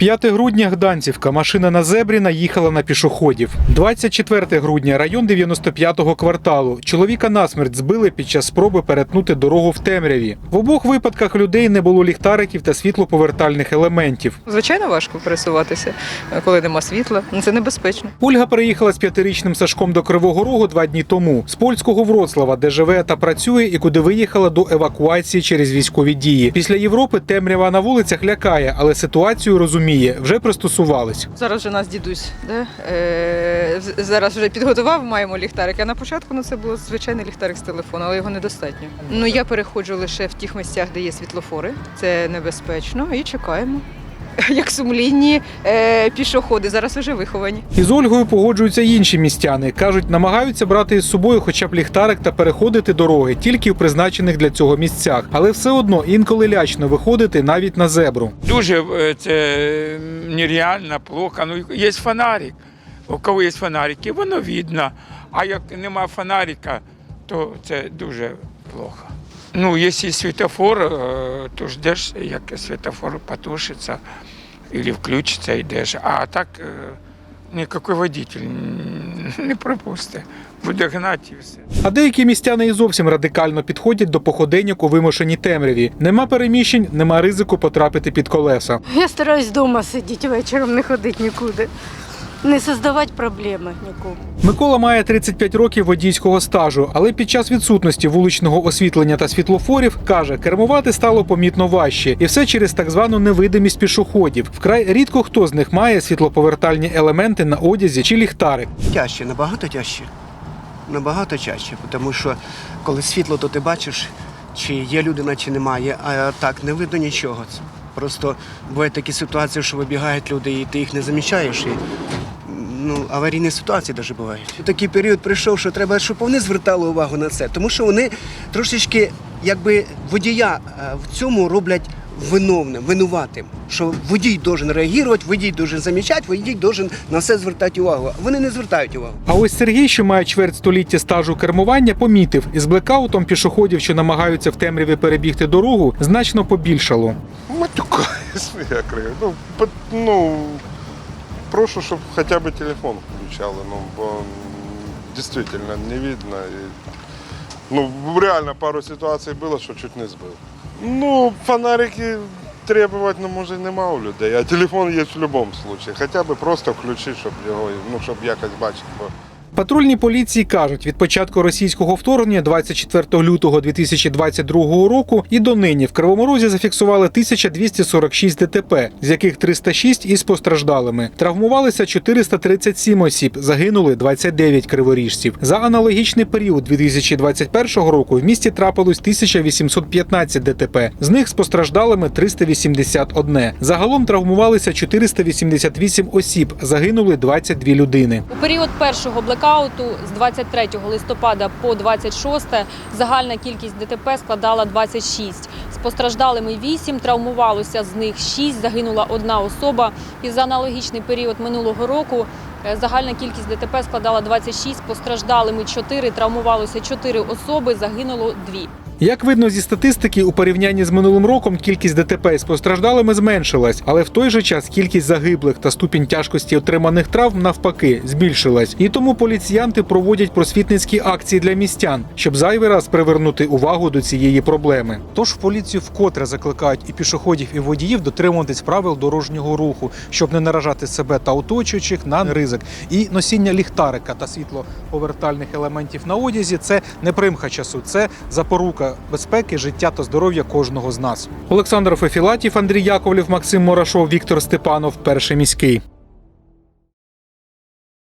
5 грудня Гданцівка. Машина на зебрі наїхала на пішоходів. 24 грудня район 95-го кварталу. Чоловіка насмерть збили під час спроби перетнути дорогу в темряві. В обох випадках людей не було ліхтариків та світлоповертальних елементів. Звичайно, важко пересуватися, коли нема світла. Це небезпечно. Ольга переїхала з п'ятирічним Сашком до Кривого Рогу два дні тому з польського Вроцлава, де живе та працює, і куди виїхала до евакуації через військові дії. Після Європи темрява на вулицях лякає, але ситуацію розуміє. Вже пристосувались. Зараз вже нас дідусь да? е, зараз вже підготував, маємо ліхтарик. А на початку ну, це був звичайний ліхтарик з телефону, але його недостатньо. Ну я переходжу лише в тих місцях, де є світлофори. Це небезпечно і чекаємо. Як сумлінні е, пішоходи, зараз вже виховані. Із Ольгою погоджуються й інші містяни. кажуть, намагаються брати із собою хоча б ліхтарик та переходити дороги тільки в призначених для цього місцях, але все одно інколи лячно виходити навіть на зебру. Дуже е, це нереально, плохо. Ну, є фонарик. У кого є фонарики, воно видно. А як нема фонарика, то це дуже плохо. Ну, якщо світофор, е, то ждеш, як світофор потушиться або включиться, йдеш. А так е, ніякий водитель не пропустить. Буде гнати і все. А деякі містяни і зовсім радикально підходять до походеньок у вимушеній темряві. Нема переміщень, нема ризику потрапити під колеса. Я стараюсь вдома сидіти вечором, не ходити нікуди. Не создавати проблеми нікому. Микола має 35 років водійського стажу, але під час відсутності вуличного освітлення та світлофорів каже, кермувати стало помітно важче, і все через так звану невидимість пішоходів. Вкрай рідко хто з них має світлоповертальні елементи на одязі чи ліхтарик. Тяжче, набагато тяжче. Набагато тяжче, тому що коли світло, то ти бачиш, чи є людина, чи немає, а так не видно нічого. Просто бувають такі ситуації, що вибігають люди, і ти їх не замічаєш. І, ну, аварійні ситуації навіть бувають. Такий період прийшов, що треба, щоб вони звертали увагу на це, тому що вони трошечки, якби водія е, в цьому роблять виновним, винуватим. Що водій должен реагувати, водій должен замічати, водій должен на все звертати увагу. Вони не звертають увагу. А ось Сергій, що має чверть століття стажу кермування, помітив, із блекаутом пішоходів, що намагаються в темряві перебігти дорогу, значно побільшало. Я крию. Ну, ну, прошу, щоб хоча б телефон включали, ну, бо дійсно не видно. І, ну, реально пару ситуацій було, що чуть не збив. Ну, фонарики требувати, ну, може, нема у людей, а телефон є в будь-якому випадку. Хоча б просто включити, щоб його, ну, щоб якось бачити. Патрульні поліції кажуть, від початку російського вторгнення 24 лютого 2022 року і до нині в Кривому Розі зафіксували 1246 ДТП, з яких 306 із постраждалими. Травмувалися 437 осіб, загинули 29 криворіжців. За аналогічний період 2021 року в місті трапилось 1815 ДТП. З них з постраждалими 381. Загалом травмувалися 488 осіб, загинули 22 людини. У період першого блекауту з 23 листопада по 26 загальна кількість ДТП складала 26. З постраждалими 8, травмувалося з них 6, загинула одна особа. І за аналогічний період минулого року е, загальна кількість ДТП складала 26, постраждалими 4, травмувалося 4 особи, загинуло 2. Як видно зі статистики, у порівнянні з минулим роком кількість ДТП з постраждалими зменшилась, але в той же час кількість загиблих та ступінь тяжкості отриманих травм навпаки збільшилась. І тому поліціянти проводять просвітницькі акції для містян, щоб зайвий раз привернути увагу до цієї проблеми. Тож в поліцію вкотре закликають і пішоходів, і водіїв дотримуватись правил дорожнього руху, щоб не наражати себе та оточуючих на ризик. І носіння ліхтарика та світлоповертальних елементів на одязі це не примха часу, це запорука безпеки, життя та здоров'я кожного з нас. Олександр Фефілатів, Андрій Яковлів, Максим Морашов, Віктор Степанов, перший міський.